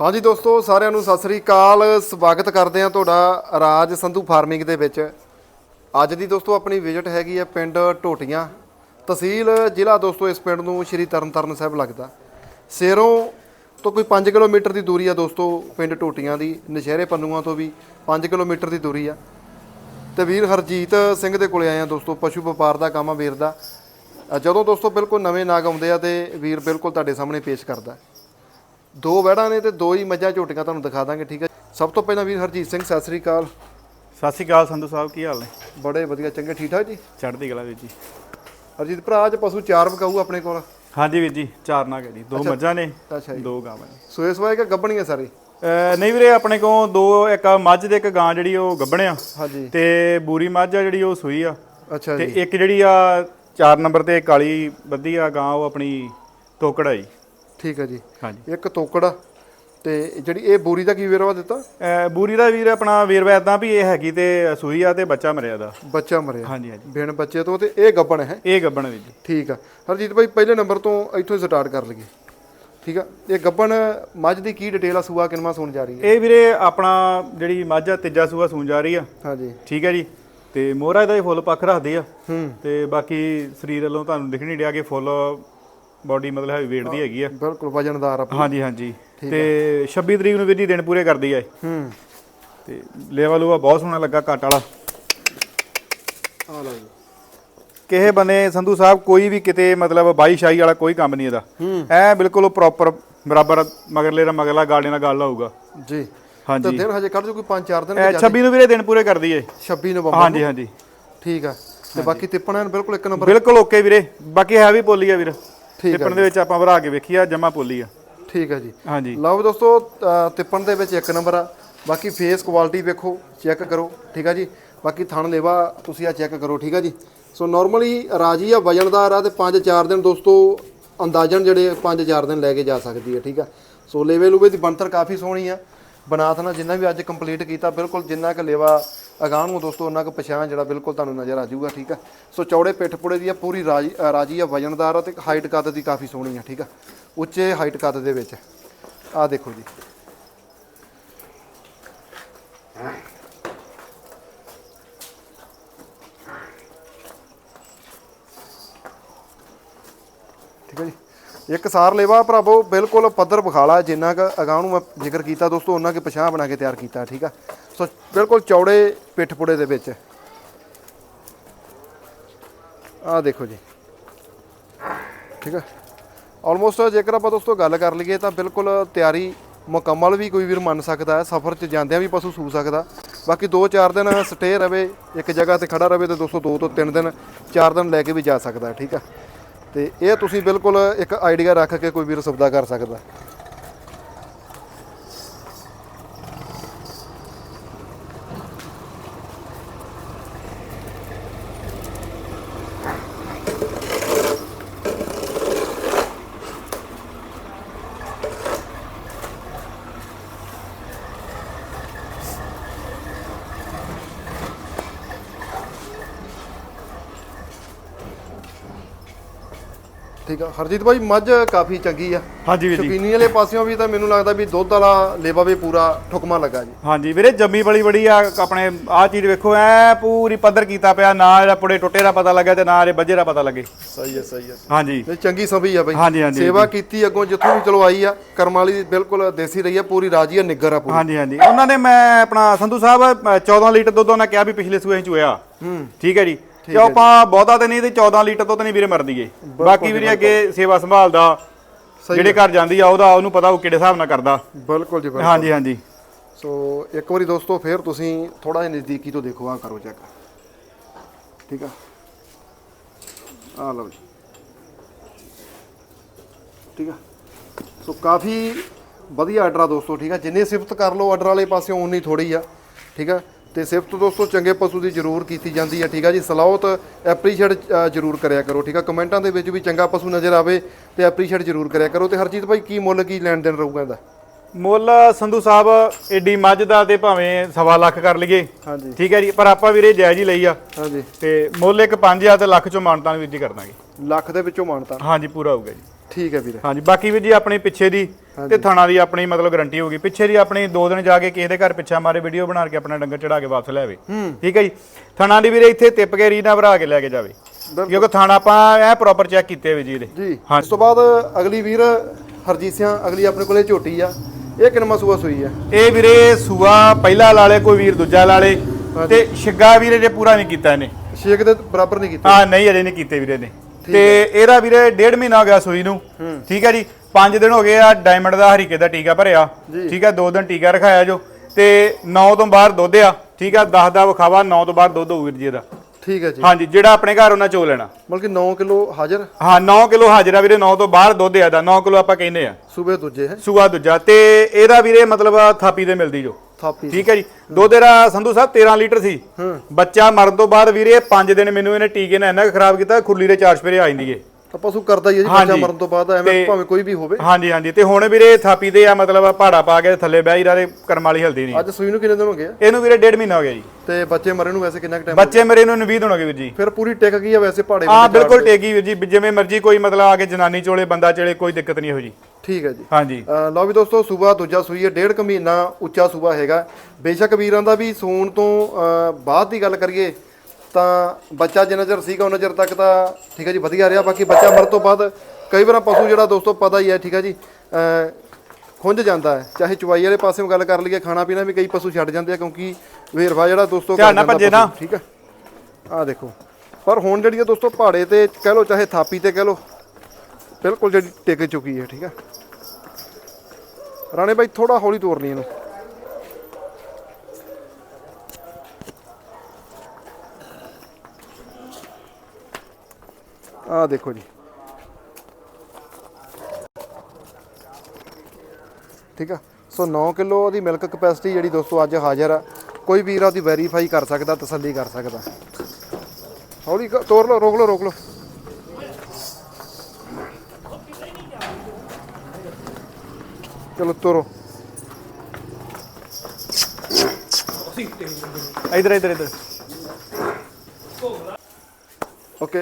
ਹਾਂਜੀ ਦੋਸਤੋ, ਸਾਰਿਆਂ ਨੂੰ ਸਤਿ ਸ੍ਰੀ ਅਕਾਲ। ਸਵਾਗਤ ਕਰਦੇ ਹਾਂ ਤੁਹਾਡਾ ਰਾਜ ਸੰਧੂ ਫਾਰਮਿੰਗ ਦੇ ਵਿੱਚ। ਅੱਜ ਦੀ ਦੋਸਤੋ, ਆਪਣੀ ਵਿਜ਼ਿਟ ਹੈਗੀ ਹੈ ਪਿੰਡ ਟੋਟੀਆਂ ਤਹਿਸੀਲ ਜ਼ਿਲ੍ਹਾ ਦੋਸਤੋ, ਇਸ ਪਿੰਡ ਨੂੰ ਸ਼੍ਰੀ ਤਰਨਤਾਰਨ ਸਾਹਿਬ ਲੱਗਦਾ। ਸੇਰੋਂ ਤੋਂ ਕੋਈ 5 ਕਿਲੋਮੀਟਰ ਦੀ ਦੂਰੀ ਆ ਦੋਸਤੋ, ਪਿੰਡ ਟੋਟੀਆਂ ਦੀ। ਨਸ਼ਹਿਰੇ ਪੰਨੂਆਂ ਤੋਂ ਵੀ 5 ਕਿਲੋਮੀਟਰ ਦੀ ਦੂਰੀ ਆ। ਤੇ ਵੀਰ ਹਰਜੀਤ ਸਿੰਘ ਦੇ ਕੋਲੇ ਆਏ ਆ ਦੋਸਤੋ, ਪਸ਼ੂ ਵਪਾਰ ਦਾ ਕੰਮ ਆ ਵੀਰ ਦਾ। ਜਦੋਂ ਦੋਸਤੋ, ਬਿਲਕੁਲ ਨਵੇਂ ਨਾਗ ਆਉਂਦੇ ਆ ਤੇ ਵੀਰ ਬਿਲਕੁਲ ਤੁਹਾਡੇ ਸਾਹਮਣੇ ਪੇਸ਼ ਕਰਦਾ। ਦੋ ਵਹਿੜਾਂ ਨੇ ਤੇ ਦੋ ਹੀ ਮੱਝਾਂ ਝੋਟੀਆਂ ਤੁਹਾਨੂੰ ਦਿਖਾ ਦਾਂਗੇ ਠੀਕ ਹੈ ਸਭ ਤੋਂ ਪਹਿਲਾਂ ਵੀਰ ਹਰਜੀਤ ਸਿੰਘ ਸਤਿ ਸ੍ਰੀ ਅਕਾਲ। ਸਤਿ ਸ਼੍ਰੀ ਅਕਾਲ ਸੰਧੂ ਸਾਹਿਬ ਕੀ ਹਾਲ ਨੇ? ਬੜੇ ਵਧੀਆ ਚੰਗੇ ਠੀਕ ਠਾਕ ਜੀ? ਚੜ੍ਹਦੀ ਕਲਾ ਵੀਰ ਜੀ। ਹਰਜੀਤ ਭਰਾ ਅੱਜ ਪਸ਼ੂ ਚਾਰ ਵਿਕਾਊ ਆਪਣੇ ਕੋਲ? ਹਾਂਜੀ ਵੀਰ ਜੀ ਚਾਰ ਨਾਗ ਹੈ ਜੀ ਦੋ ਮੱਝਾਂ ਨੇ ਅੱਛਾ ਜੀ। ਦੋ ਗਾਵਾਂ ਨੇ। ਸੋਏ ਸਵਾਏ ਕਿ ਗੱਬਣੀਆਂ ਸਾਰੇ? ਨਹੀਂ ਵੀਰੇ ਆਪਣੇ ਕੋਲ ਦੋ ਇੱਕ ਮੱਝ ਤੇ ਇੱਕ ਗਾਂ ਜਿਹੜੀ ਉਹ ਗੱਭਣਿਆ ਹਾਂਜੀ। ਤੇ ਬੂਰੀ ਮੱਝ ਆ ਜਿਹੜੀ ਉਹ ਸੂਈ ਆ। ਅੱਛਾ ਤੇ ਜੀ। ਇੱਕ ਜਿਹੜੀ ਆ ਚਾਰ ਨੰਬਰ ਤੇ ਕਾਲੀ ਬੱਧੀ ਆ ਗਾਂ ਉਹ ਆਪਣੀ ਤੋਕੜ ਆ ਜੀ। ਠੀਕ ਹੈ ਜੀ। ਹਾਂਜੀ। ਇੱਕ ਤੋਕੜ ਤੇ ਜਿਹੜੀ ਇਹ ਬੋਰੀ ਦਾ ਕੀ ਵੇਰਵਾ ਦਿੱਤਾ? ਅਹ ਬੂਰੀ ਦਾ ਵੀਰ ਆਪਣਾ ਵੇਰਵਾ ਏਦਾਂ ਵੀ ਇਹ ਹੈਗੀ ਤੇ ਸੂਈ ਆ ਤੇ ਬੱਚਾ ਮਰਿਆ ਦਾ। ਬੱਚਾ ਮਰਿਆ। ਹਾਂਜੀ ਹਾਂਜੀ। ਬਿਨ ਬੱਚੇ ਤੋਂ ਤੇ ਇਹ ਗੱਬਣ ਹੈ। ਇਹ ਗੱਭਣ ਵੀਰ ਜੀ। ਠੀਕ ਆ। ਹਰਜੀਤ ਭਾਈ ਪਹਿਲੇ ਨੰਬਰ ਤੋਂ ਇੱਥੋਂ ਹੀ ਸਟਾਰਟ ਕਰ ਲਈਏ। ਠੀਕ ਆ। ਇਹ ਗੱਬਣ ਮੱਝ ਦੀ ਕੀ ਡਿਟੇਲ ਆ? ਸੂਆ ਕਿੰਨਾ ਸੁਣ ਜਾ ਰਹੀ ਹੈ? ਇਹ ਵੀਰੇ ਆਪਣਾ ਜਿਹੜੀ ਮੱਝ ਆ ਤੀਜਾ ਸੂਆ ਸੂਣ ਜਾ ਰਹੀ ਆ। ਹਾਂਜੀ। ਠੀਕ ਹੈ ਜੀ। ਤੇ ਮੋਹਰਾ ਇਹਦਾ ਹੀ ਫੁੱਲ ਪੱਖ ਰੱਖਦੇ ਆ। ਹੂੰ। ਤੇ ਬਾਕੀ ਸਰੀਰ ਵੱਲੋਂ ਤੁਹਾਨੂੰ ਦਿਖ ਨਹੀਂ ਡਿਆ ਕਿ ਫੁੱਲ ਬਾਡੀ ਮਤਲਬ ਹੈਵੀ weight ਦੀ ਹੈਗੀ ਆ। ਬਿਲਕੁਲ ਵਜਨਦਾਰ ਆ ਹਾਂਜੀ ਹਾਂਜੀ। ਤੇ 26 ਤਰੀਕ ਨੂੰ ਵੀਰ ਜੀ ਦਿਨ ਪੂਰੇ ਕਰਦੀ ਆ ਇਹ। ਹੂੰ। ਤੇ ਲੈਵਲ ਉਹ ਬਹੁਤ ਸੋਹਣਾ ਲੱਗਾ ਕੱਟ ਵਾਲਾ। ਆ ਲਓ ਜੀ। ਕਿਸੇ ਬੰਨੇ ਸੰਧੂ ਸਾਹਿਬ ਕੋਈ ਵੀ ਕਿਤੇ ਮਤਲਬ ਬਾਈ ਸ਼ਾਈ ਵਾਲਾ ਕੋਈ ਕੰਮ ਨਹੀਂ ਇਹਦਾ। ਐ ਬਿਲਕੁਲ ਉਹ ਪ੍ਰੋਪਰ ਬਰਾਬਰ ਮਗਰਲੇ ਦਾ ਮਗਰਲਾ ਗਾੜੇ ਨਾਲ ਗੱਲ ਆਊਗਾ ਜੀ। ਤੇ ਹਾਂਜੀ ਦਿਨ ਹਜੇ ਕੱਢ ਜੋ ਕੋਈ 5-4 ਦਿਨ ਇਹ 26 ਨੂੰ ਵੀਰੇ ਦਿਨ ਪੂਰੇ ਕਰਦੀ ਏ। 26 ਨਵੰਬਰ ਹਾਂਜੀ ਹਾਂਜੀ। ਠੀਕ ਆ। ਤੇ ਬਾਕੀ ਤਿੱਪਣਾ ਬਿਲਕੁਲ ਇੱਕ ਨੰਬਰ। ਬਿਲਕੁਲ ਓਕੇ ਵੀਰੇ। ਬਾਕੀ ਹੈ ਵੀ ਪੋਲੀ ਆ ਵੀਰ। ਠੀਕ ਟਿੱਪਣ ਦੇ ਵਿੱਚ ਆਪਾਂ ਭਰਾ ਕੇ ਵੇਖੀ ਆ ਜਮਾ ਪੋਲੀ ਆ। ਠੀਕ ਆ ਜੀ। ਹਾਂਜੀ। ਲਓ ਦੋਸਤੋ ਤਿੱਪਣ ਦੇ ਵਿੱਚ ਇੱਕ ਨੰਬਰ ਆ। ਬਾਕੀ ਫੇਸ ਕੁਆਲਿਟੀ ਵੇਖੋ ਚੈੱਕ ਕਰੋ ਠੀਕ ਆ ਜੀ। ਬਾਕੀ ਥਣ ਲੇਵਾ ਤੁਸੀਂ ਆ ਚੈੱਕ ਕਰੋ ਠੀਕ ਆ ਜੀ। ਸੋ ਨਾਰਮਲੀ ਰਾਜੀ ਆ ਵਜਨਦਾਰ ਆ ਤੇ 5-4 ਦਿਨ ਦੋਸਤੋ ਅੰਦਾਜ਼ਨ ਜਿਹੜੇ 5-4 ਦਿਨ ਲੈ ਕੇ ਜਾ ਸਕਦੀ ਹੈ ਠੀਕ ਆ। ਸੋ ਲੇਵੇ ਲੂਵੇ ਦੀ ਬਣਤਰ ਕਾਫੀ ਸੋਹਣੀ ਆ। ਬਨਾਤ ਨਾਲ ਜਿੰਨਾ ਵੀ ਅੱਜ ਕੰਪਲੀਟ ਕੀਤਾ ਬਿਲਕੁਲ ਜਿੰਨਾ ਕੁ ਲੇਵਾ ਅਗਾਂਹ ਨੂੰ ਦੋਸਤੋ, ਉਹਨਾਂ ਕੁ ਪਛਾਣ ਜਿਹੜਾ ਬਿਲਕੁਲ ਤੁਹਾਨੂੰ ਨਜ਼ਰ ਆ ਜਾਊਗਾ, ਠੀਕ ਆ? ਸੋ ਚੌੜੇ ਪਿੱਠ ਪੁੜੇ ਦੀ ਆ, ਪੂਰੀ ਰਾਜੀ ਰਾਜੀ ਆ, ਵਜਨਦਾਰ ਆ ਤੇ ਹਾਈਟ ਕੱਦ ਦੀ ਕਾਫੀ ਸੋਹਣੀ ਆ, ਠੀਕ ਆ? ਉੱਚੇ ਹਾਈਟ ਕੱਦ ਦੇ ਵਿੱਚ। ਆ ਦੇਖੋ ਜੀ। ਠੀਕ ਹੈ ਜੀ? ਇੱਕ ਸਾਰ ਲੇਵਾ, ਭਰਾਵੋ, ਬਿਲਕੁਲ ਪੱਧਰ ਬਖਾਲਾ ਜਿੰਨਾ ਕ ਅਗਾਂਹ ਨੂੰ ਮੈਂ ਜ਼ਿਕਰ ਕੀਤਾ ਦੋਸਤੋ, ਉਹਨਾਂ ਕੇ ਪਛਾਣ ਬਣਾ ਕੇ ਤਿਆਰ ਕੀਤਾ, ਠੀਕ ਆ? ਸੋ ਬਿਲਕੁਲ ਚੌੜੇ ਪਿੱਠ ਪੁੜੇ ਦੇ ਵਿੱਚ। ਆ ਦੇਖੋ ਜੀ। ਠੀਕ ਹੈ ਆਲਮੋਸਟ ਜੇਕਰ ਆਪਾਂ ਦੋਸਤੋ ਗੱਲ ਕਰ ਲਈਏ ਤਾਂ ਬਿਲਕੁਲ ਤਿਆਰੀ ਮੁਕੰਮਲ ਵੀ ਕੋਈ ਵੀਰ ਮੰਨ ਸਕਦਾ ਹੈ। ਸਫ਼ਰ 'ਚ ਜਾਂਦਿਆਂ ਵੀ ਪਸ਼ੂ ਸੂ ਸਕਦਾ। ਬਾਕੀ 2-4 ਦਿਨ ਸਟੇ ਰਵੇ, ਇੱਕ ਜਗ੍ਹਾ ਤੇ ਖੜਾ ਰਵੇ ਤੇ ਦੋਸਤੋ 2 ਤੋਂ 3 ਦਿਨ 4 ਦਿਨ ਲੈ ਕੇ ਵੀ ਜਾ ਸਕਦਾ ਠੀਕ ਆ। ਤੇ ਇਹ ਤੁਸੀਂ ਬਿਲਕੁਲ ਇੱਕ ਆਈਡੀਆ ਰੱਖ ਕੇ ਕੋਈ ਵੀਰ ਸੌਦਾ ਕਰ ਸਕਦਾ। ਠੀਕ ਆ। ਹਰਜੀਤ ਭਾਈ ਮੱਝ ਕਾਫੀ ਚੰਗੀ ਆ। ਹਾਂਜੀ ਵੀਰ ਜੀ। ਸ਼ਕੀਨੀ ਵਾਲੇ ਪਾਸਿਓਂ ਵੀ ਤਾਂ ਮੈਨੂੰ ਲੱਗਦਾ ਵੀ ਦੁੱਧ ਵਾਲਾ ਲੇਵਾ ਵੀ ਪੂਰਾ ਠੁਕਮਾ ਲੱਗਾ ਜੀ। ਹਾਂਜੀ ਵੀਰੇ ਜੰਮੀ ਬੜੀ ਬੜੀ ਆ ਆਪਣੇ ਆਹ ਚੀਜ਼ ਵੇਖੋ ਐ ਪੂਰੀ ਪੱਧਰ ਕੀਤਾ ਪਿਆ ਨਾ ਇਹਦਾ ਪੁੜੇ ਟੁੱਟੇ ਦਾ ਪਤਾ ਲੱਗਿਆ ਤੇ ਨਾ ਇਹਦੇ ਬੱਜੇ ਦਾ ਪਤਾ ਲੱਗੇ। ਸਹੀ ਹੈ ਸਹੀ ਹੈ ਹਾਂਜੀ। ਤੇ ਚੰਗੀ ਸਭੀ ਆ ਬਈ। ਸੇਵਾ ਕੀਤੀ ਅੱਗੋਂ ਜਿੱਥੋਂ ਵੀ ਚਲੋ ਆਈ ਆ ਕਰਮ ਵਾਲੀ ਬਿਲਕੁਲ ਦੇਸੀ ਰਹੀ ਆ ਪੂਰੀ ਰਾਜੀ ਆ ਨਿੱਗਰ ਆ ਪੂਰੀ। ਹਾਂਜੀ ਹਾਂਜੀ। ਉਹਨਾਂ ਨੇ ਮੈਂ ਆਪਣਾ ਸੰਧੂ ਸਾਹਿਬ ਅ, 14 ਲੀਟਰ ਦੁੱਧ ਉਹਨਾਂ ਕਿਹਾ ਵੀ ਪਿਛਲੇ ਸੂਏ ਚ ਚੋਇਆ ਹੂੰ। ਠੀਕ ਹੈ ਜੀ। ਤੇ ਆਪਾਂ ਬਹੁਤਾ ਤੇ ਨਹੀਂ ਤੇ 14 ਲੀਟਰ ਤੋਂ ਤਾਂ ਨਹੀਂ ਵੀਰੇ ਮਰਦੀਏ ਬਾਕੀ ਵੀਰੇ ਅੱਗੇ ਸੇਵਾ ਸੰਭਾਲਦਾ ਜਿਹੜੇ ਘਰ ਜਾਂਦੀ ਆ ਉਹਦਾ ਉਹਨੂੰ ਪਤਾ ਉਹ ਕਿਹੜੇ ਹਿਸਾਬ ਨਾਲ ਕਰਦਾ। ਬਿਲਕੁਲ ਜੀ ਬਿਲਕੁਲ। ਹਾਂਜੀ ਹਾਂਜੀ। ਸੋ ਇੱਕ ਵਾਰੀ ਦੋਸਤੋ ਫੇਰ ਤੁਸੀਂ ਥੋੜਾ ਜਿਹਾ ਨਜ਼ਦੀਕੀ ਤੋਂ ਦੇਖੋ ਆ ਕਰੋ ਚੈੱਕ ਠੀਕ ਆ? ਆ ਲਓ ਜੀ। ਠੀਕ ਆ? ਸੋ ਕਾਫੀ ਵਧੀਆ ਆਰਡਰ ਆ ਦੋਸਤੋ ਠੀਕ ਆ? ਜਿੰਨੀ ਸਿਫਤ ਕਰ ਲਓ ਆਰਡਰ ਵਾਲੇ ਪਾਸਿਓਂ ਉਨੀ ਥੋੜੀ ਆ। ਠੀਕ ਆ? ਤੇ ਸਿਫਤ ਦੋਸਤੋ ਚੰਗੇ ਪਸ਼ੂ ਦੀ ਜ਼ਰੂਰ ਕੀਤੀ ਜਾਂਦੀ ਆ ਠੀਕ ਆ ਜੀ? ਸਲਾਹਤ ਐਪਰੀਸ਼ੀਏਟ ਜ਼ਰੂਰ ਕਰਿਆ ਕਰੋ ਠੀਕ ਆ? ਕਮੈਂਟਾਂ ਦੇ ਵਿੱਚ ਵੀ ਚੰਗਾ ਪਸ਼ੂ ਨਜ਼ਰ ਆਵੇ ਤੇ ਐਪਰੀਸ਼ੀਏਟ ਜ਼ਰੂਰ ਕਰਿਆ ਕਰੋ ਤੇ ਹਰਜੀਤ ਭਾਈ ਕੀ ਮੁੱਲ ਕੀ ਲੈਣ ਦੇਣ ਰਹੂਗਾ ਇਹਦਾ? ਮੁੱਲ ਸੰਧੂ ਸਾਹਿਬ ਏਡੀ ਮੱਝ ਦਾ ਤੇ ਭਾਵੇਂ ਸਵਾ ਲੱਖ ਕਰ ਲਈਏ ਹਾਂਜੀ। ਠੀਕ ਹੈ ਜੀ? ਪਰ ਆਪਾਂ ਵੀਰੇ ਜਾਇਜ਼ ਹੀ ਲਈ ਆ। ਹਾਂਜੀ। ਤੇ ਮੁੱਲ ਇੱਕ 5000 ਤੇ ਲੱਖ ਚੋਂ ਮਾਨਤਾਨ ਵੀਰ ਜੀ ਕਰ ਦਾਂਗੇ। ਲੱਖ ਦੇ ਵਿੱਚੋਂ ਮਾਨਤਾ ਹਾਂਜੀ ਪੂਰਾ ਹੋਊਗਾ ਜੀ। ਠੀਕ ਹੈ ਵੀਰੇ। ਹਾਂਜੀ ਬਾਕੀ ਵੀ ਜੀ ਆਪਣੀ ਪਿੱਛੇ ਦੀ ਤੇ ਥਾਣਾ ਦੀ ਆਪਣੀ ਮਤਲਬ ਗਾਰੰਟੀ ਹੋਗੀ ਪਿੱਛੇ ਦੀ ਆਪਣੀ ਦੋ ਦਿਨ ਜਾ ਕੇ ਕਿਸੇ ਦੇ ਘਰ ਪਿੱਛਾ ਮਾਰੇ ਵੀਡੀਓ ਬਣਾ ਕੇ ਆਪਣਾ ਡੰਗਰ ਚੜਾ ਕੇ ਵਾਪਸ ਲੈ ਆਵੇ। ਠੀਕ ਹੈ ਜੀ? ਥਾਣਾ ਦੀ ਵੀਰੇ ਇੱਥੇ ਤਿੱਪ ਕੇ ਰੀਨਾ ਭਰਾ ਕੇ ਲੈ ਕੇ ਜਾਵੇ। ਕਿਉਂਕਿ ਥਾਣਾ ਆਪਾਂ ਐ ਪ੍ਰੋਪਰ ਚੈੱਕ ਕੀਤੇ ਵੀ ਜੀ ਇਹਦੇ। ਜੀ। ਹਾਂ। ਉਸ ਤੋਂ ਬਾਅਦ ਅਗਲੀ ਵੀਰ ਹਰਜੀਤ ਸਿੰਘ ਅਗਲੀ ਆਪਣੇ ਕੋਲੇ ਝੋਟੀ ਆ। ਇਹ ਕਿੰਨਵਾਂ ਸੂਆ ਸੂਈ ਆ? ਇਹ ਵੀਰੇ ਸੂਆ ਪਹਿਲਾ ਲਾਲੇ ਕੋਈ ਵੀਰ ਦੂਜਾ ਲਾਲੇ। ਤੇ ਛਿੱਗਾ ਵੀਰੇ ਜੇ ਪੂਰਾ ਨਹੀਂ ਕੀਤਾ ਇਹਨੇ। ਛੇਕ ਦੇ ਬਰਾਬਰ ਨਹੀਂ ਕੀਤਾ। ਹਾਂ ਨਹੀਂ ਅਜੇ ਨਹੀਂ ਕੀਤੇ ਵੀਰੇ ਨੇ ਤੇ ਇਹਦਾ ਵੀਰੇ ਡੇਢ ਮਹੀਨਾ ਹੋ ਗਿਆ ਸੂਈ ਨੂੰ। ਠੀਕ ਹੈ ਜੀ। 5 ਦਿਨ ਹੋ ਗਏ ਆ ਡਾਇਮੰਡ ਦਾ ਹਰੀਕੇ ਦਾ ਟੀਕਾ ਭਰਿਆ। ਠੀਕ ਹੈ 2 ਦਿਨ ਟੀਕਾ ਰਖਾਇਆ ਜੋ। ਤੇ 9 ਤੋਂ ਬਾਹਰ ਦੁੱਧ ਆ। ਠੀਕ ਹੈ 10 ਦਾ ਵਿਖਾਵਾ 9 ਤੋਂ ਬਾਹਰ ਦੁੱਧ ਹੋਊ ਵੀਰ ਜੀ ਇਹਦਾ। ਠੀਕ ਹੈ ਜੀ। ਹਾਂਜੀ ਜਿਹੜਾ ਆਪਣੇ ਘਰ ਉਹਨਾਂ ਚੋ ਲੈਣਾ। ਮਤਲਬ ਕਿ 9 ਕਿਲੋ ਹਾਜ਼ਰ? ਹਾਂ 9 ਕਿਲੋ ਹਾਜ਼ਰਾ ਵੀਰੇ 9 ਤੋਂ ਬਾਹਰ ਦੁੱਧ ਆ ਦਾ 9 ਕਿਲੋ ਆਪਾਂ ਕਹਿੰਦੇ ਆ। ਸੂਬੇ ਦੂਜੇ ਹੈ? ਸੂਆ ਦੂਜਾ। ਤੇ ਇਹਦਾ ਵੀਰੇ ਮਤਲਬ ਥਾਪੀ ਦੇ ਮਿਲਦੀ ਜੋ। ਥਾਪੀ ਠੀਕ ਹੈ ਜੀ। ਦੁੱਧ ਇਹਦਾ ਸੰਧੂ ਸਾਹਿਬ 13 ਲੀਟਰ ਸੀ। ਬੱਚਾ ਮਰਨ ਤੋਂ ਬਾਅਦ ਵੀਰੇ 5 ਦਿਨ ਮੈਨੂੰ ਇਹਨੇ ਟੀਕੇ ਨਾਲ ਇੰਨਾ ਖਰਾਬ ਕੀਤਾ ਖੁਰਲੀ ਦੇ ਚਾਰ ਸਪੇਰੇ ਆ ਜਾਂਦੀ ਏ। ਤਾਂ ਪਸ਼ੂ ਕਰਦਾ ਹੀ ਹੈ ਜੀ ਬੱਚਾ। ਮਰਨ ਤੋਂ ਬਾਅਦ ਐਵੇਂ ਭਾਵੇਂ ਕੋਈ ਵੀ ਹੋਵੇ। ਹਾਂਜੀ ਹਾਂਜੀ। ਤੇ ਹੁਣ ਵੀਰੇ ਥਾਪੀ ਦੇ ਆ ਮਤਲਬ ਪਹਾੜਾ ਪਾ ਕੇ ਥੱਲੇ ਬਹਿ ਦੇ ਕਰਮ ਵਾਲੀ ਹਲਦੀ ਨਹੀਂ। ਅੱਜ ਸੂਈ ਨੂੰ ਕਿੰਨੇ ਦਿਨ ਹੋ ਗਏ ਆ? ਇਹਨੂੰ ਵੀਰੇ ਡੇਢ ਮਹੀਨਾ ਹੋ ਗਿਆ ਜੀ। ਤੇ ਬੱਚੇ ਮਰੇ ਨੂੰ ਵੈਸੇ ਕਿੰਨਾ ਕੁ ਟਾਈਮ ਬੱਚੇ ਮੇਰੇ ਨੂੰ 20 ਦਿਨ ਹੋ ਗਏ ਵੀਰ ਜੀ। ਫਿਰ ਪੂਰੀ ਟਿਕ ਗਈ ਆ ਵੈਸੇ ਪਹਾੜੇ ਹਾਂ ਬਿਲਕੁਲ ਟੇਗੀ ਵੀਰ ਜੀ। ਜਿਵੇਂ ਮਰਜ਼ੀ ਕੋਈ ਮਤਲਬ ਆ ਕੇ ਜਨਾਨੀ ਚੋਲੇ ਬੰਦਾ ਚਲੇ ਕੋਈ ਦਿੱਕਤ ਨਹੀਂ ਹੋ ਜੀ। ਠੀਕ ਹੈ ਜੀ। ਹਾਂਜੀ। ਲਓ ਵੀ ਦੋਸਤੋ ਸੂਬਾ ਦੂਜਾ ਸੂਈ ਹੈ ਡੇਢ ਕੁ ਮਹੀਨਾ ਉੱਚਾ ਸੂਬਾ ਹੈਗਾ। ਬੇਸ਼ੱਕ ਵੀਰਾਂ ਦਾ ਵੀ ਸੂਣ ਤੋਂ ਬਾਅਦ ਦੀ ਗੱਲ ਕਰੀਏ ਤਾਂ ਬੱਚਾ ਜਿੰਨਾ ਚਿਰ ਸੀਗਾ ਉਹਨਾਂ ਚਿਰ ਤੱਕ ਤਾਂ ਠੀਕ ਹੈ ਜੀ ਵਧੀਆ ਰਿਹਾ। ਬਾਕੀ ਬੱਚਾ ਮਰਨ ਤੋਂ ਬਾਅਦ ਕਈ ਵਾਰ ਪਸ਼ੂ ਜਿਹੜਾ ਦੋਸਤੋ ਪਤਾ ਹੀ ਹੈ ਠੀਕ ਹੈ ਜੀ ਖੁੰਝ ਜਾਂਦਾ ਹੈ। ਚਾਹੇ ਚੁਵਾਈ ਵਾਲੇ ਪਾਸਿਓਂ ਗੱਲ ਕਰ ਲਈਏ ਖਾਣਾ ਪੀਣਾ ਵੀ ਕਈ ਪਸ਼ੂ ਛੱਡ ਜਾਂਦੇ ਆ ਕਿਉਂਕਿ ਵੇਰਵਾ ਜਿਹੜਾ ਦੋਸਤੋ ਧਿਆਨ ਨਾਲ ਭੱਜੇ ਨਾ। ਪਸ਼ੂ, ਠੀਕ ਹੈ। ਆਹ ਦੇਖੋ ਪਰ ਹੁਣ ਜਿਹੜੀ ਹੈ ਦੋਸਤੋ ਪਹਾੜੇ ਤੇ ਕਹਿ ਲਓ ਚਾਹੇ ਥਾਪੀ ਤੇ ਕਹਿ ਲਓ ਬਿਲਕੁਲ ਜਿਹੜੀ ਟਿਕ ਚੁੱਕੀ ਹੈ ਠੀਕ ਹੈ। ਰਾਣੇ ਬਾਈ ਥੋੜਾ ਹੌਲੀ ਤੋਰਨੀ ਇਹਨੂੰ। ਆਹ ਦੇਖੋ ਜੀ। ਠੀਕ ਆ? ਸੋ 9 ਕਿਲੋ ਦੀ ਮਿਲਕ ਕਪੈਸਿਟੀ ਜਿਹੜੀ ਦੋਸਤੋ ਅੱਜ ਹਾਜ਼ਰ ਆ, ਕੋਈ ਵੀਰ ਉਹਦੀ ਵੈਰੀਫਾਈ ਕਰ ਸਕਦਾ, ਤਸੱਲੀ ਕਰ ਸਕਦਾ। ਹੌਲੀ ਕ- ਤੋਰ ਲਓ, ਰੋਕ ਲਓ ਰੋਕ ਲਓ। ਚਲੋ ਤੋਰੋ। ਇਧਰ ਇਧਰ ਇਧਰ। ਓਕੇ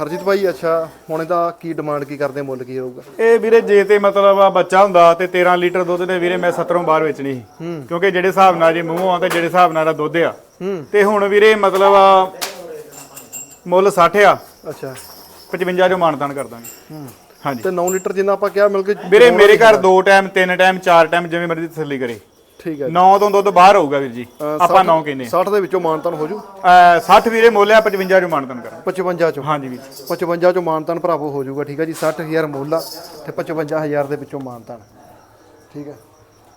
ਹਰਜੀਤ ਭਾਈ ਅੱਛਾ ਹੁਣ ਇਹਦਾ ਕੀ ਡਿਮਾਂਡ ਕੀ ਕਰਦੇ ਆ, ਮੁੱਲ ਕੀ ਹੋਊਗਾ? ਇਹ ਵੀਰੇ ਜੇ ਤੇ ਮਤਲਬ ਆ ਬੱਚਾ ਹੁੰਦਾ ਤੇ 13 ਲੀਟਰ ਦੁੱਧ ਦੇ ਵੀਰੇ ਮੈਂ 70 ਬਾਹਰ ਵੇਚਣੀ ਸੀ। ਕਿਉਂਕਿ ਜਿਹੜੇ ਹਿਸਾਬ ਨਾਲ ਜੇ ਮੂੰਹੋਂ ਆ ਤੇ ਜਿਹੜੇ ਹਿਸਾਬ ਨਾਲ ਦਾ ਦੁੱਧ ਆ। ਤੇ ਹੁਣ ਵੀਰੇ ਮਤਲਬ ਆ ਮੁੱਲ 60 ਆ। ਅੱਛਾ। 55 ਜੋ ਮਾਨਤਾਨ ਕਰ ਦਾਂਗੇ। ਹਾਂਜੀ। ਤੇ 9 ਲੀਟਰ ਜਿੰਨਾ ਆਪਾਂ ਕਿਹਾ ਮਿਲ ਕੇ ਵੀਰੇ ਮੇਰੇ ਘਰ ਦੋ ਟਾਈਮ ਤਿੰਨ ਟਾਈਮ ਚਾਰ ਟਾਈਮ ਜਿਵੇਂ ਮਰਜ਼ੀ ਤਸੱਲੀ ਕਰੇ। ਠੀਕ ਹੈ 9 ਤੋਂ ਦੁੱਧ ਬਾਹਰ ਹੋਊਗਾ ਵੀਰ ਜੀ। ਆਪਾਂ 9 ਕਹਿੰਦੇ 60 ਦੇ ਵਿੱਚੋਂ ਮਾਨਤਨ ਹੋ ਜੂ? ਆ 60 ਵੀਰੇ ਮੁੱਲ ਆ 55 ਜੋ ਮਾਨਤਾਨ ਕਰਾਂ 55 ਚੋਂ? ਹਾਂਜੀ ਵੀਰ। 55 ਚੋਂ ਮਾਨਤਨ ਭਰਾਵੋ ਹੋ ਜਾਊਗਾ ਠੀਕ ਹੈ ਜੀ। 60000 ਮੁੱਲ ਆ ਤੇ 55000 ਦੇ ਵਿੱਚੋਂ ਮਾਨਤਨ। ਠੀਕ ਹੈ।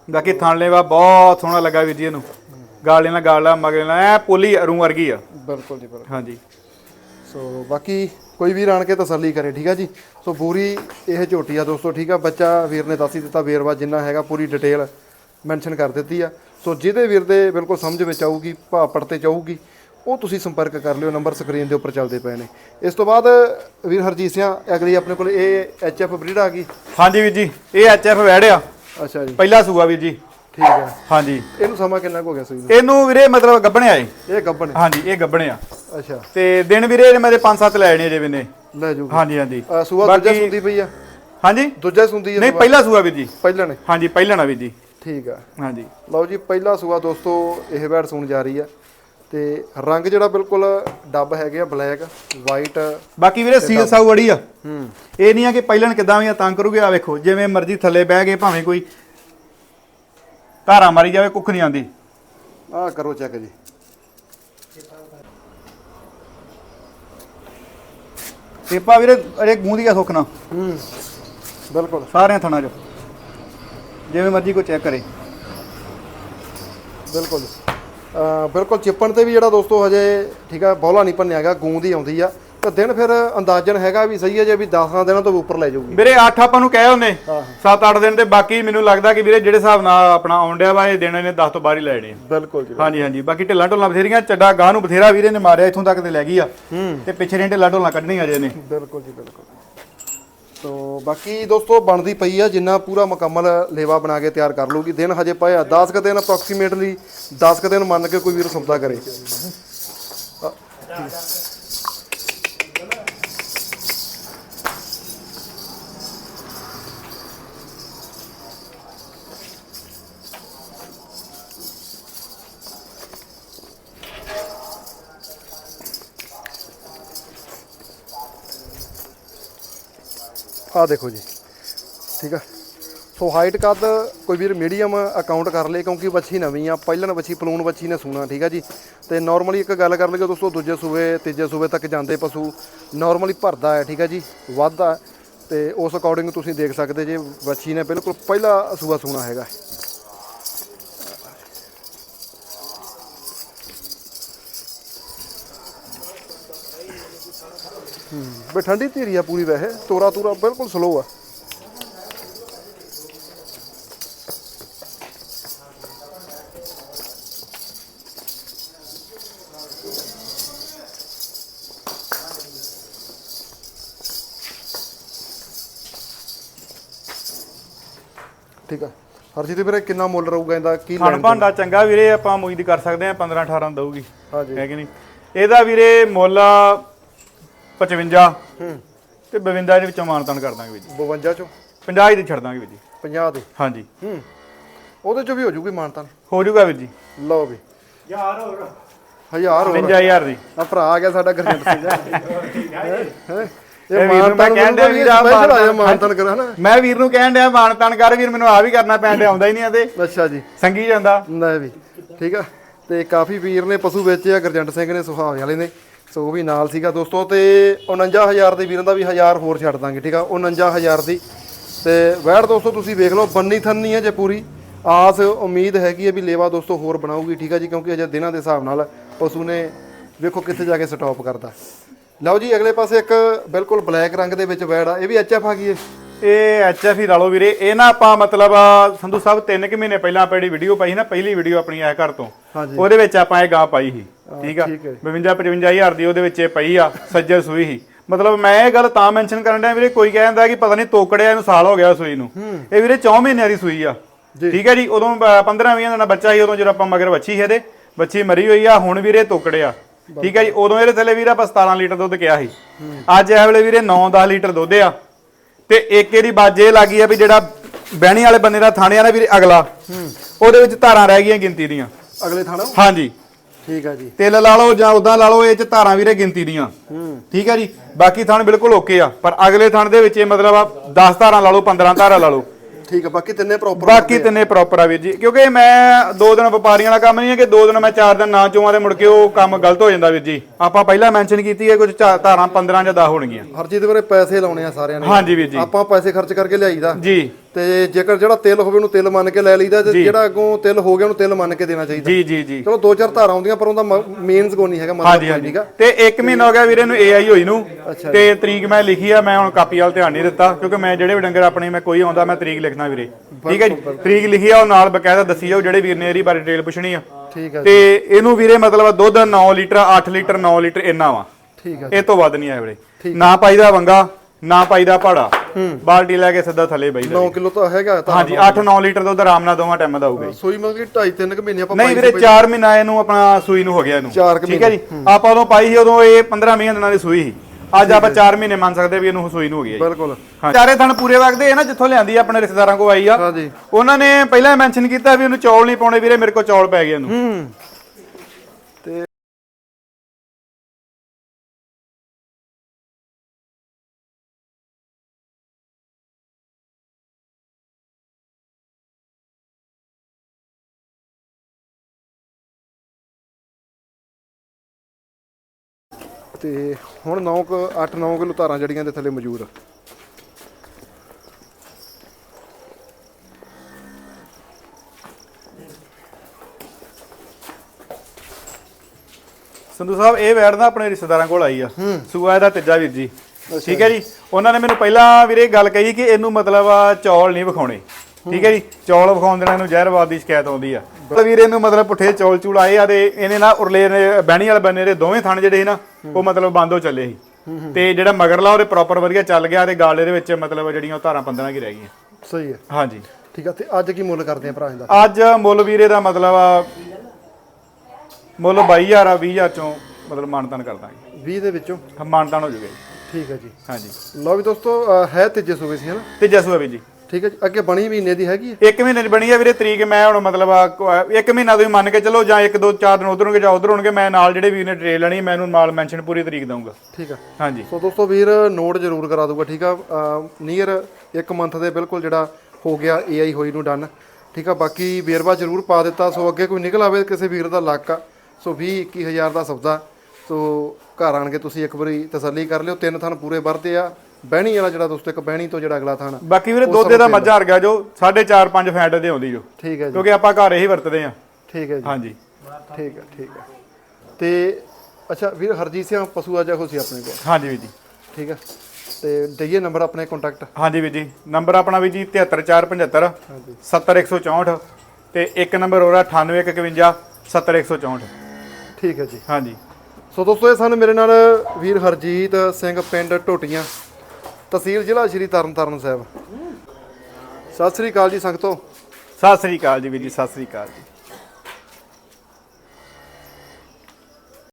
ਬਾਕੀ ਥਾਣਲੇਵਾ ਬਹੁਤ ਸੋਹਣਾ ਲੱਗਾ ਵੀਰ ਜੀ ਇਹਨੂੰ। ਗਾਲੇ ਨਾਲ ਗਾਲਾ ਮਗਲੇ ਨਾਲ ਐ ਪੋਲੀ ਅਰੂ ਵਰਗੀ ਆ। ਬਿਲਕੁਲ ਜੀ ਬਿਲਕੁਲ। ਹਾਂਜੀ। ਸੋ ਬਾਕੀ ਕੋਈ ਵੀ ਆਣ ਕੇ ਤਸੱਲੀ ਕਰੇ ਠੀਕ ਹੈ ਜੀ। ਸੋ ਪੂਰੀ ਇਹ ਝੋਟੀ ਆ ਦੋਸਤੋ ਠੀਕ ਆ ਬੱਚਾ ਵੀਰ ਨੇ ਦੱਸ ਹੀ ਦਿੱਤਾ ਵੇਰਵਾ ਜਿੰਨਾ ਹੈਗਾ ਪੂਰੀ ਡਿਟੇਲ। ਮੈਂਸ਼ਨ ਕਰ ਦਿੱਤੀ ਆ। ਸੋ ਜਿਹਦੇ ਵੀਰ ਦੇ ਬਿਲਕੁਲ ਸਮਝ ਵਿੱਚ ਆਊਗੀ ਭਾਅ ਪੜਤੇ ਚਾਹੂਗੀ ਉਹ ਤੁਸੀਂ ਸੰਪਰਕ ਕਰ ਲਿਓ ਨੰਬਰ ਸਕਰੀਨ ਦੇ ਉੱਪਰ ਚੱਲਦੇ ਪਏ ਨੇ। ਇਸ ਤੋਂ ਬਾਅਦ ਵੀਰ ਹਰਜੀਤ ਸਿੰਘ ਅਗਲੀ ਆਪਣੇ ਕੋਲ ਇਹ ਐਚ ਐਫ ਬਰੀਡ ਆ ਗਈ। ਹਾਂਜੀ ਵੀਰ ਜੀ ਇਹ ਐਚਐਫ ਵੈੜਿਆ ਅੱਛਾ ਜੀ। ਪਹਿਲਾ ਸੂਆ ਵੀਰ ਜੀ। ਠੀਕ ਹੈ ਹਾਂਜੀ। ਇਹਨੂੰ ਸਮਾਂ ਕਿੰਨਾ ਕੁ ਹੋ ਗਿਆ ਸੀ ਇਹਨੂੰ ਵੀਰੇ ਮਤਲਬ ਗੱਬਣਿਆ ਏ ਇਹ। ਗੱਬਣ। ਹਾਂਜੀ ਇਹ ਗੱਬਣਿਆ ਅੱਛਾ। ਤੇ ਦਿਨ ਵੀਰੇ ਇਹਨੇ ਮੇਰੇ 5-7 ਲੈਣੇ ਜੇ ਮੈਨੇ ਲੈ ਜੂਗਾ ਹਾਂਜੀ ਹਾਂਜੀ। ਸੂਆ ਦੂਜਾ ਸੁੰਦੀ ਪਈ ਆ? ਹਾਂਜੀ। ਦੂਜਾ ਸੁੰਦੀ ਨਹੀਂ? ਪਹਿਲਾ ਸੂਆ ਵੀਰ ਜੀ। ਪਹਿਲਾਂ ਨੇ? ਹਾਂਜੀ ਪਹਿਲਾ ਨਾ ਵੀਰ ਜੀ। ਠੀਕ ਆ। ਹਾਂਜੀ। ਲਓ ਜੀ ਪਹਿਲਾ ਸੂਆ ਦੋਸਤੋ ਇਹ ਬੈਡ ਸੁਣ ਜਾ ਰਹੀ ਆ। ਤੇ ਰੰਗ ਜਿਹੜਾ ਬਿਲਕੁਲ ਡੱਬ ਹੈਗੇ ਆ ਬਲੈਕ ਵਾਈਟ ਬਾਕੀ ਵੀਰੇ ਸੀਲ ਸਾਊ ਬੜੀ ਆ। ਹੂੰ। ਇਹ ਨਹੀਂ ਆ ਕਿ ਪਹਿਲਣ ਕਿਦਾਂ ਵੀ ਆ ਤੰਗ ਕਰੂਗੇ। ਆ ਵੇਖੋ ਜਿਵੇਂ ਮਰਜ਼ੀ ਥੱਲੇ ਬਹਿ ਗਏ ਭਾਵੇਂ ਕੋਈ ਧਾਰਾ ਮਾਰੀ ਜਾਵੇ ਕੁੱਖ ਨਹੀਂ ਆਂਦੀ ਆਹ ਕਰੋ ਚੈੱਕ ਜੀ। ਟੇਪਾ ਵੀਰੇ ਅਰੇ ਗੂੰਦੀਆ ਨਾ ਹੂੰ ਬਿਲਕੁਲ। ਸਾਰਿਆਂ ਥਣਾ ਚ। ਜਿਵੇਂ ਮਰਜ਼ੀ ਕੋਈ ਚੈੱਕ ਕਰੇ। ਬਿਲਕੁਲ। ਬਿਲਕੁਲ ਚਿੱਪਣ ਤੇ ਵੀ ਜਿਹੜਾ ਦੋਸਤੋ ਹਜੇ ਠੀਕ ਆ ਬੌਲਾ ਨਹੀਂ ਭੰਨਿਆ ਗਿਆ ਗੂੰਦ ਹੀ ਆਉਂਦੀ ਆ। ਤਾਂ ਦਿਨ ਫਿਰ ਅੰਦਾਜ਼ਨ ਹੈਗਾ ਵੀ ਸਹੀ ਹੈ ਜੇ ਵੀ 10 ਦਿਨਾਂ ਤੋਂ ਉੱਪਰ ਲੈ ਜਾਊਗੀ। ਵੀਰੇ 8 ਆਪਾਂ ਨੂੰ ਕਹੇ ਹੁੰਦੇ 7-8 ਦਿਨ ਤੇ ਬਾਕੀ ਮੈਨੂੰ ਲੱਗਦਾ ਕਿ ਵੀਰੇ ਜਿਹੜੇ ਹਿਸਾਬ ਨਾਲ ਆਪਣਾ ਆਉਂਦਿਆ ਵਾ ਇਹ ਦਿਨ ਇਹਨੇ 10 ਤੋਂ ਬਾਹਰ ਹੀ ਲੈਣੇ ਬਿਲਕੁਲ ਜੀ। ਹਾਂਜੀ ਹਾਂਜੀ। ਬਾਕੀ ਢਿੱਲਾਂ ਢੋਲਾਂ ਬਥੇਰੀਆਂ ਚੱਡਾ ਗਾਂ ਨੂੰ ਬਥੇਰਾ ਵੀਰੇ ਨੇ ਮਾਰਿਆ ਇੱਥੋਂ ਤੱਕ ਤੇ ਲੈ ਗਈ ਆ। ਤੇ ਪਿੱਛੇ ਨੇ ਢਿੱਲਾਂ ਢੋਲਾਂ ਕੱਢਣੀਆਂ ਅਜੇ ਨੇ ਬਿਲਕੁਲ ਜੀ ਬਿਲਕੁਲ। ਤੋ ਬਾਕੀ ਦੋਸਤੋ ਬਣਦੀ ਪਈ ਆ, ਜਿੰਨਾ ਪੂਰਾ ਮੁਕੰਮਲ ਲੇਵਾ ਬਣਾ ਕੇ ਤਿਆਰ ਕਰ ਲੂਗੀ ਦਿਨ ਹਜੇ ਪਏ ਆ 10 ਕ ਦਿਨ ਅਪਰੋਕਸੀਮੇਟਲੀ 10 ਕ ਦਿਨ ਮੰਨ ਕੇ ਕੋਈ ਵੀਰ ਸੌਦਾ ਕਰੇ। ਆ ਦੇਖੋ ਜੀ। ਠੀਕ ਆ। ਸੋ ਹਾਈਟ ਕੱਦ ਕੋਈ ਵੀਰ ਮੀਡੀਅਮ ਅਕਾਊਂਟ ਕਰ ਲੇ ਕਿਉਂਕਿ ਵੱਛੀ ਨਵੀਂ ਆ। ਪਹਿਲਣ ਵੱਛੀ ਪਲੂਣ ਵੱਛੀ ਨੇ ਸੂਣਾ, ਠੀਕ ਆ ਜੀ। ਤੇ ਨਾਰਮਲੀ ਇੱਕ ਗੱਲ ਕਰ ਲਈਏ ਦੋਸਤੋ, ਦੂਜੇ ਸੂਬੇ ਤੀਜੇ ਸੂਬੇ ਤੱਕ ਜਾਂਦੇ ਪਸ਼ੂ ਨਾਰਮਲੀ ਭਰਦਾ ਹੈ, ਠੀਕ ਆ ਜੀ। ਵੱਧਦਾ ਤੇ ਉਸ ਅਕੋਰਡਿੰਗ ਤੁਸੀਂ ਦੇਖ ਸਕਦੇ ਜੇ ਵੱਛੀ ਨੇ ਬਿਲਕੁਲ ਪਹਿਲਾ ਸੂਬਾ ਸੂਣਾ ਹੈਗਾ। ਹੂੰ ਬੇ ਠੰਡੀ ਧੀਰੀ ਆ ਪੂਰੀ ਵੈਸੇ। ਤੋਰਾ ਤੂਰਾ ਬਿਲਕੁਲ ਸਲੋ ਆ। ਠੀਕ ਆ। ਹਰਜੀਤ ਵੀਰੇ ਕਿੰਨਾ ਮੁੱਲ ਰਹੂਗਾ ਇਹਦਾ? ਕੀ ਖਾਣ ਲੈਣ ਭਾਂਡਾ ਚੰਗਾ ਵੀਰੇ ਆਪਾਂ ਉਮੀਦ ਕਰ ਸਕਦੇ ਆ 15 18 ਦਊਗੀ। ਹਾਂਜੀ। ਹੈ ਕਿ ਨਹੀਂ? ਇਹਦਾ ਵੀਰੇ ਮੁੱਲ 55 ਹੂੰ। ਤੇ 52 ਦੇ ਵਿੱਚੋਂ ਮਾਨਤਾਨ ਕਰ ਦਾਂਗੇ ਵੀਰ ਜੀ। 52 ਚੋਂ? 50 ਹੀ ਦੇ ਛੱਡ ਦਾਂਗੇ ਵੀਰ ਜੀ। 50 ਦੇ? ਹਾਂਜੀ। ਹੂੰ। ਉਹਦੇ ਚੋਂ ਵੀ ਹੋ ਜੂਗੀ ਮਾਨਤਾਨ? ਹੋ ਜਾਊਗਾ ਵੀਰ ਜੀ। ਲਓ ਵੀ। ਯਾਰ ਹੋਰ। ਹਜ਼ਾਰ ਹੋਰ। 55000 ਦੀ। ਆ ਭਰਾ ਆ ਗਿਆ ਸਾਡਾ ਗੁਰਜੰਟ ਸਿੰਘ। ਹੈ? ਇਹ ਇਹ ਵੀਰ ਨੂੰ ਮੈਂ ਮਾਨਤਾਨ ਕਹਿਣ ਡਿਆ ਵੀਰ ਆ ਮਾਨਤਾਨ- ਕਰਾ ਨਾ। ਮੈਂ ਵੀਰ ਨੂੰ ਕਹਿਣ ਡਿਆ ਮਾਨਤਾਨ ਕਰ ਵੀਰ ਮੈਨੂੰ ਆ ਵੀ ਕਰਨਾ ਪੈਣ ਡਿਆ ਆਉਂਦਾ ਹੀ ਨਹੀਂ ਇਹਦੇ ਅੱਛਾ ਜੀ। ਸੰਗੀ ਜਾਂਦਾ। ਵੀ। ਠੀਕ ਆ। ਤੇ ਕਾਫੀ ਵੀਰ ਨੇ ਪਸ਼ੂ ਵੇਚੇ ਆ ਗੁਰਜੰਟ ਸਿੰਘ ਨੇ ਸੁਹਾਵੇ ਵਾਲੇ ਨੇ। ਸੋ ਉਹ ਵੀ ਨਾਲ ਸੀਗਾ ਦੋਸਤੋ ਤੇ 49000 ਦੇ ਵੀਰਾਂ ਦਾ ਵੀ 1000 ਹੋਰ ਛੱਡ ਦਾਂਗੇ ਠੀਕ ਆ? 49000 ਦੀ। ਤੇ ਵੈੜ ਦੋਸਤੋ ਤੁਸੀਂ ਵੇਖ ਲਓ ਬੰਨੀ ਥੰਨੀ ਹੈ ਜੇ ਪੂਰੀ। ਆਸ ਉਮੀਦ ਹੈਗੀ ਹੈ ਵੀ ਲੇਵਾ ਦੋਸਤੋ ਹੋਰ ਬਣਾਊਗੀ ਠੀਕ ਆ ਜੀ? ਕਿਉਂਕਿ ਅਜੇ ਦਿਨਾਂ ਦੇ ਹਿਸਾਬ ਨਾਲ ਪਸ਼ੂ ਨੇ ਵੇਖੋ ਕਿੱਥੇ ਜਾ ਕੇ ਸਟਾਪ ਕਰਦਾ ਲਓ ਜੀ ਅਗਲੇ ਪਾਸੇ ਇੱਕ ਬਿਲਕੁਲ ਬਲੈਕ ਰੰਗ ਦੇ ਵਿੱਚ ਵੈੜ ਆ। ਇਹ ਵੀ ਐਚਐਫ ਆ ਗਈ ਹੈ ਇਹ ਐਚਐਫ ਹੀ ਲਾ ਲਓ ਵੀਰੇ। ਇਹ ਨਾ ਆਪਾਂ ਮਤਲਬ ਸੰਧੂ ਸਾਹਿਬ ਤਿੰਨ ਕੁ ਮਹੀਨੇ ਪਹਿਲਾਂ ਆਪਾਂ ਜਿਹੜੀ ਵੀਡੀਓ ਪਾਈ ਸੀ ਨਾ ਪਹਿਲੀ ਵੀਡੀਓ ਆਪਣੀ ਇਹ ਘਰ ਤੋਂ। ਉਹਦੇ ਵਿੱਚ ਆਪਾਂ ਇਹ ਗਾਂ ਪਾਈ ਸੀ। ਠੀਕ ਆ? ਠੀਕ ਹੈ। 52 55000 ਦੀ ਉਹਦੇ ਵਿੱਚ ਇਹ ਪਈ ਆ ਸੱਜਰ ਸੂਈ ਸੀ ਮਤਲਬ ਮੈਂ ਇਹ ਗੱਲ ਤਾਂ ਮੈਂਸ਼ਨ ਕਰਨ ਡਿਆ ਵੀਰੇ ਕੋਈ ਕਹਿੰਦਾ ਕਿ ਪਤਾ ਨਹੀਂ ਤੋਕੜਿਆ ਇਹਨੂੰ ਸਾਲ ਹੋ ਗਿਆ ਸੂਈ ਨੂੰ। ਇਹ ਵੀਰੇ 4 ਮਹੀਨਿਆਂ ਦੀ ਸੂਈ ਆ। ਠੀਕ ਹੈ ਜੀ ਉਦੋਂ 15 20 ਦਿਨਾਂ ਦਾ ਬੱਚਾ ਸੀ ਉਦੋਂ ਜਦੋਂ ਆਪਾਂ ਮਗਰ ਵੱਛੀ ਸੀ ਇਹਦੇ ਬੱਚੀ ਮਰੀ ਹੋਈ ਆ ਹੁਣ ਵੀਰੇ ਤੋਕੜਿਆ। ਠੀਕ ਹੈ ਜੀ ਉਦੋਂ ਇਹਦੇ ਥੱਲੇ ਵੀਰੇ ਆਪਾਂ 17 ਲੀਟਰ ਦੁੱਧ ਕਿਹਾ ਸੀ। ਅੱਜ ਇਹ ਵੇਲੇ ਵੀਰੇ 9-10 ਲੀਟਰ ਦੁੱਧ ਆ। ਤੇ ਇੱਕ ਇਹਦੀ ਬਾਜੇ ਲੱਗੀ ਆ ਵੀ ਜਿਹੜਾ ਬਹਿਣੀ ਵਾਲੇ ਬੰਦੇ ਦਾ ਥਾਣੇ ਆ ਨਾ ਵੀਰੇ ਅਗਲਾ। ਉਹਦੇ ਵਿੱਚ ਧਾਰਾਂ ਰਹਿ ਗਈਆਂ ਗਿਣਤੀ ਦੀਆਂ। ਅਗਲੇ ਥਾਣਾ? ਹਾਂਜੀ। ਠੀਕ ਆ ਜੀ। ਤਿਲ ਲਾ ਲਓ ਜਾਂ ਉਦਾਂ ਲਾ ਲਓ ਇਹ ਚ ਧਾਰਾਂ ਵੀਰੇ ਗਿਣਤੀ ਦੀਆਂ। ਠੀਕ ਹੈ ਜੀ? ਬਾਕੀ ਥਣ ਬਿਲਕੁਲ ਓਕੇ ਆ। ਪਰ ਅਗਲੇ ਥਣ ਦੇ ਵਿੱਚ ਇਹ ਮਤਲਬ ਆ 10 ਧਾਰਾਂ ਲਾ ਲਓ 15 ਧਾਰਾਂ ਲਾ ਲਓ। ਠੀਕ ਆ ਬਾਕੀ ਤਿੰਨੇ ਪ੍ਰੋਪਰ ਬਾਕੀ ਤਿੰਨੇ ਪ੍ਰੋਪਰ ਆ ਵੀਰ ਜੀ। ਕਿਉਂਕਿ ਮੈਂ ਦੋ ਦਿਨ ਵਪਾਰੀਆਂ ਵਾਲਾ ਕੰਮ ਨਹੀਂ ਹੈ ਕਿ ਦੋ ਦਿਨ ਮੈਂ ਚਾਰ ਦਿਨ ਨਾ ਚੋਵਾਂ ਤੇ ਮੁੜ ਕੇ ਉਹ ਕੰਮ ਗਲਤ ਹੋ ਜਾਂਦਾ ਵੀਰ ਜੀ। ਆਪਾਂ ਪਹਿਲਾਂ ਮੈਂਸ਼ਨ ਕੀਤੀ ਹੈ ਕੁਝ ਧਾਰਾਂ 15 ਜਾਂ 10 ਹੋਣਗੀਆਂ। ਹਰਜੀਤ ਵੀਰੇ ਪੈਸੇ ਲਾਉਣੇ ਆ ਸਾਰਿਆਂ ਨੇ। ਹਾਂਜੀ ਵੀਰ ਜੀ। ਆਪਾਂ ਪੈਸੇ ਖਰਚ ਕਰਕੇ ਲਿਆਈਦਾ। ਜੀ। ਤੇ ਜੇਕਰ ਜਿਹੜਾ ਤਿਲ ਹੋਵੇ ਉਹਨੂੰ ਤਿਲ ਮੰਨ ਕੇ ਲੈ ਲਈਦਾ ਤੇ ਜਿਹੜਾ ਅੱਗੋਂ ਤਿਲ ਹੋ ਗਿਆ ਉਹਨੂੰ ਤਿਲ ਮੰਨ ਕੇ ਦੇਣਾ ਚਾਹੀਦਾ। ਜੀ ਜੀ ਜੀ। ਚਲੋ ਦੋ ਚਾਰ ਧਾਰਾਂ ਆਉਂਦੀਆਂ ਪਰ ਉਹਦਾ ਮੇਨਸ ਕੋ ਨਹੀਂ ਹੈਗਾ ਮਤਲਬ ਹਾਂਜੀ ਕੋਈ ਨਹੀਂਗਾ। ਤੇ 1 ਮਹੀਨਾ ਹੋ ਗਿਆ ਵੀਰੇ ਨੂੰ ਏਆਈ ਹੋਈ ਨੂੰ ਤੇ ਤਰੀਕ ਮੈਂ ਲਿਖੀ ਆ ਮੈਂ ਹੁਣ ਕਾਪੀ ਵਾਲ ਧਿਆਨ ਨਹੀਂ ਦਿੱਤਾ ਕਿਉਂਕਿ ਮੈਂ ਜਿਹੜੇ ਵੀ ਡੰਗਰ ਆਪਣੇ ਮੈਂ ਕੋਈ ਆਉਂਦਾ ਮੈਂ ਤਰੀਕ ਲਿਖਣਾ ਵੀਰੇ। ਠੀਕ ਹੈ ਜੀ? ਤਰੀਕ ਲਿਖੀ ਆ ਉਹ ਨਾਲ ਬਕਾਇਦਾ ਦੱਸੀ ਜਾਓ ਜਿਹੜੇ ਵੀਰ ਨੇ ਇਹਦੀ ਬਾਰੇ ਡਿਟੇਲ ਪੁੱਛਣੀ ਆ। ਠੀਕ ਆ ਤੇ ਇਹਨੂੰ ਵੀਰੇ ਮਤਲਬ ਦੁੱਧ 9 ਲੀਟਰ 8 ਲੀਟਰ 9 ਲੀਟਰ ਇੰਨਾ ਵਾ। ਠੀਕ ਆ ਇਹ ਤੋਂ ਵੱਧ ਨਹੀਂ ਆ ਵੀਰੇ। ਨਾ ਪਾਈਦਾ ਵੰਗਾ ਨਾ ਪਾਈਦਾ ਭਾੜਾ। ਬਾਲਟੀ ਲੈ ਕੇ ਸਿੱਧਾ ਥੱਲੇ ਬਈਦਾ 9 ਕਿਲੋ ਤਾਂ ਹੈਗਾ ਤਾਂ ਹਾਂਜੀ 8-9 ਲੀਟਰ ਦੁੱਧ ਆਰਾਮ ਨਾਲ ਦੋਵਾਂ ਟਾਈਮ ਦਾ ਹੋਊਗਾ। ਸੋਈ ਮਤਲਬ ਕਿ 2.5 3 ਮਹੀਨੇ ਆਪਾਂ ਨਹੀਂ ਵੀਰੇ 4 ਮਹੀਨਾ ਇਹਨੂੰ ਆਪਣਾ ਸੂਈ ਨੂੰ ਹੋ ਗਿਆ ਇਹਨੂੰ। ਠੀਕ ਹੈ ਜੀ? ਆਪਾਂ ਉਦੋਂ ਪਾਈ ਸੀ ਉਦੋਂ ਇਹ 15 20 ਦਿਨਾਂ ਦੀ ਸੂਈ ਸੀ। ਅੱਜ ਆਪਾਂ 4 ਮਹੀਨੇ ਮੰਨ ਸਕਦੇ ਵੀ ਇਹਨੂੰ ਸੂਈ ਨੂੰ ਹੋ ਜੀ। ਬਿਲਕੁਲ। ਹਾਂ ਚਾਰੇ ਥਣ ਪੂਰੇ ਵਗਦੇ ਇਹ ਨਾ ਜਿੱਥੋਂ ਲਿਆਂਦੀ ਆਪਣੇ ਰਿਸ਼ਤੇਦਾਰਾਂ ਕੋ ਆਈ ਆ। ਹਾਂਜੀ। ਉਹਨਾਂ ਨੇ ਪਹਿਲਾਂ ਮੈਂਸ਼ਨ ਕੀਤਾ ਵੀ ਉਹਨੂੰ ਚੌਲ ਨਹੀਂ ਪਾਉਣੇ ਵੀਰੇ ਮੇਰੇ ਕੋਲ ਚੌਲ ਪੈ ਗਏ ਇਹਨੂੰ। ਤੇ ਹੁਣ 9 8 9 ਕਿਲੋ ਧਾਰਾਂ ਜੜੀਆਂ ਦੇ ਥੱਲੇ ਮੌਜੂਦ ਆ। ਸੰਧੂ ਸਾਹਿਬ ਇਹ ਵੈੜ ਨਾ ਆਪਣੇ ਰਿਸ਼ਤੇਦਾਰਾਂ ਕੋਲ ਆਈ ਆ। ਸੂਆ ਇਹਦਾ ਤੀਜਾ ਵੀਰ ਜੀ। ਠੀਕ ਹੈ ਜੀ? ਉਹਨਾਂ ਨੇ ਮੈਨੂੰ ਪਹਿਲਾਂ ਵੀਰੇ ਗੱਲ ਕਹੀ ਕਿ ਇਹਨੂੰ ਮਤਲਬ ਚੌਲ ਨਹੀਂ ਵਿਖਾਉਣੇ। ਠੀਕ ਹੈ ਜੀ? ਚੌਲ ਵਿਖਾਉਣ ਦੇਣਾ ਇਹਨੂੰ ਜ਼ਹਿਰਵਾਦ ਦੀ ਸ਼ਿਕਾਇਤ ਆਉਂਦੀ ਆ। ਵੀਰੇ ਇਹਨੂੰ ਮਤਲਬ ਪੁੱਠੇ ਚੌਲ ਚੂਲ ਆਏ ਆ ਤੇ ਇਹਨੇ ਨਾ ਉਰਲੇ ਨੇ ਬਹਿਣੀ ਵਾਲੇ ਬੰਨੇ ਦੇ ਦੋਵੇਂ ਥਣ ਜਿਹੜੇ ਸੀ ਨਾ ਉਹ ਮਤਲਬ ਬੰਦ ਹੋ ਚੱਲੇ ਸੀ। ਤੇ ਜਿਹੜਾ ਮਗਰਲਾ ਉਹਦੇ ਪ੍ਰੋਪਰ ਵਧੀਆ ਚੱਲ ਗਿਆ ਤੇ ਗਾਲ ਇਹਦੇ ਵਿੱਚ ਮਤਲਬ ਜਿਹੜੀਆਂ ਉਹ ਧਾਰਾਂ 15 ਕੀ ਰਹਿ ਗਈਆਂ। ਸਹੀ ਹੈ। ਹਾਂਜੀ। ਠੀਕ ਆ ਤੇ ਅੱਜ ਕੀ ਮੁੱਲ ਕਰਦੇ ਆ ਭਰਾ ਇਹਦਾ? ਅੱਜ ਮੁੱਲ ਵੀਰੇ ਦਾ ਮਤਲਬ ਆ ਮੁੱਲ 22000 ਆ 20000 ਚੋਂ ਮਤਲਬ ਮਾਨਤਾਨ ਕਰ ਦਾਂਗੇ। 20 ਦੇ ਵਿੱਚੋਂ? ਮਾਨਤਾਨ ਹੋ ਜੂਗਾ ਜੀ। ਠੀਕ ਹੈ ਜੀ। ਹਾਂਜੀ। ਲਓ ਵੀ ਦੋਸਤੋ ਅਹ ਹੈ ਤੀਜੇ ਸੂਬੇ ਸੀ ਹਨਾ ਤੇ ਜਸੂਆ ਵੀ ਜੀ। ਠੀਕ ਹੈ ਜੀ ਅੱਗੇ ਬਣੀ ਮਹੀਨੇ ਦੀ ਹੈਗੀ ਹੈ? ਇੱਕ ਮਹੀਨੇ ਦੀ ਬਣੀ ਆ ਵੀਰੇ ਤਰੀਕ ਮੈਂ ਹੁਣ ਮਤਲਬ ਆ ਕੋ- ਇੱਕ ਮਹੀਨਾ ਤੁਸੀਂ ਮੰਨ ਕੇ ਚੱਲੋ ਜਾਂ ਇੱਕ ਦੋ ਚਾਰ ਦਿਨ ਉਧਰੋਂ ਜਾਂ ਉਧਰ ਹੋਣਗੇ ਮੈਂ ਨਾਲ ਜਿਹੜੇ ਵੀਰ ਨੇ ਟ੍ਰੇਲ ਲੈਣੀ ਮੈਂ ਇਹਨੂੰ ਨਾਲ ਮੈਂਸ਼ਨ ਪੂਰੀ ਤਰੀਕ ਦਊਂਗਾ। ਠੀਕ ਆ। ਹਾਂਜੀ। ਸੋ ਦੋਸਤੋ ਵੀਰ ਨੋਟ ਜ਼ਰੂਰ ਕਰਾ ਦੂਗਾ ਠੀਕ ਆ? ਨੀਅਰ ਇੱਕ ਮੰਥ ਦੇ ਬਿਲਕੁਲ ਜਿਹੜਾ ਹੋ ਗਿਆ AI ਹੋਈ ਨੂੰ ਡਨ ਠੀਕ ਆ? ਬਾਕੀ ਵੇਰਵਾ ਜ਼ਰੂਰ ਪਾ ਦਿੱਤਾ ਸੋ ਅੱਗੇ ਕੋਈ ਨਿਕਲ ਆਵੇ ਕਿਸੇ ਵੀਰ ਦਾ ਲੱਕ ਆ ਸੋ 20 21000 ਦਾ ਸੌਦਾ ਸੋ ਘਰ ਆਣ ਕੇ ਤੁਸੀਂ ਇੱਕ ਵਾਰੀ ਤਸੱਲੀ ਕਰ ਲਿਓ ਤਿੰਨ ਥਣ ਪੂਰੇ ਵਰਤੇ ਆ ਬਹਿਣੀ ਵਾਲਾ ਜਿਹੜਾ ਦੋਸਤੋ ਇੱਕ ਬਹਿਣੀ ਤੋਂ ਜਿਹੜਾ ਅਗਲਾ ਥਣ। ਬਾਕੀ ਵੀਰੇ ਦੁੱਧ ਦਾ ਮੱਝਾ ਹਰ ਗਿਆ ਜੋ 4.5 5 ਫੈਟ ਦੇ ਆਉਂਦੀ ਜੋ। ਠੀਕ ਹੈ ਜੀ। ਕਿਉਂਕਿ ਆਪਾਂ ਘਰ ਇਹੀ ਵਰਤਦੇ ਆ ਠੀਕ ਹੈ ਜੀ। ਹਾਂਜੀ। ਠੀਕ ਹੈ ਠੀਕ ਹੈ। ਤੇ ਅੱਛਾ ਵੀਰ ਹਰਜੀਤ ਸਿੰਘ ਪਸ਼ੂ ਆ ਜਾਖੋ ਸੀ ਆਪਣੇ ਕੋਲ? ਹਾਂਜੀ ਵੀਰ ਜੀ। ਠੀਕ ਹੈ। ਤੇ ਦਈਏ ਨੰਬਰ ਆਪਣੇ ਕੰਟੈਕਟ ਹਾਂਜੀ ਵੀਰ ਜੀ। ਨੰਬਰ ਆਪਣਾ ਵੀ ਜੀ 73475 70164 ਤੇ ਇੱਕ ਨੰਬਰ ਹੋਰ ਆ 9851 70164 ਠੀਕ ਹੈ ਜੀ। ਹਾਂਜੀ। ਸੋ ਦੋਸਤੋ ਇਹ ਸਨ ਮੇਰੇ ਨਾਲ ਵੀਰ ਹਰਜੀਤ ਸਿੰਘ ਪਿੰਡ ਟੋਟੀਆਂ ਤਹਿਸੀਲ ਜ਼ਿਲ੍ਹਾ ਸ਼੍ਰੀ ਤਰਨਤਾਰਨ ਸਾਹਿਬ। ਸਤਿ ਸ੍ਰੀ ਅਕਾਲ ਜੀ ਸੰਗਤੋ। ਸਤਿ ਸ੍ਰੀ ਅਕਾਲ ਜੀ ਵੀਰ ਜੀ, ਸਤਿ ਸ੍ਰੀ ਅਕਾਲ ਜੀ।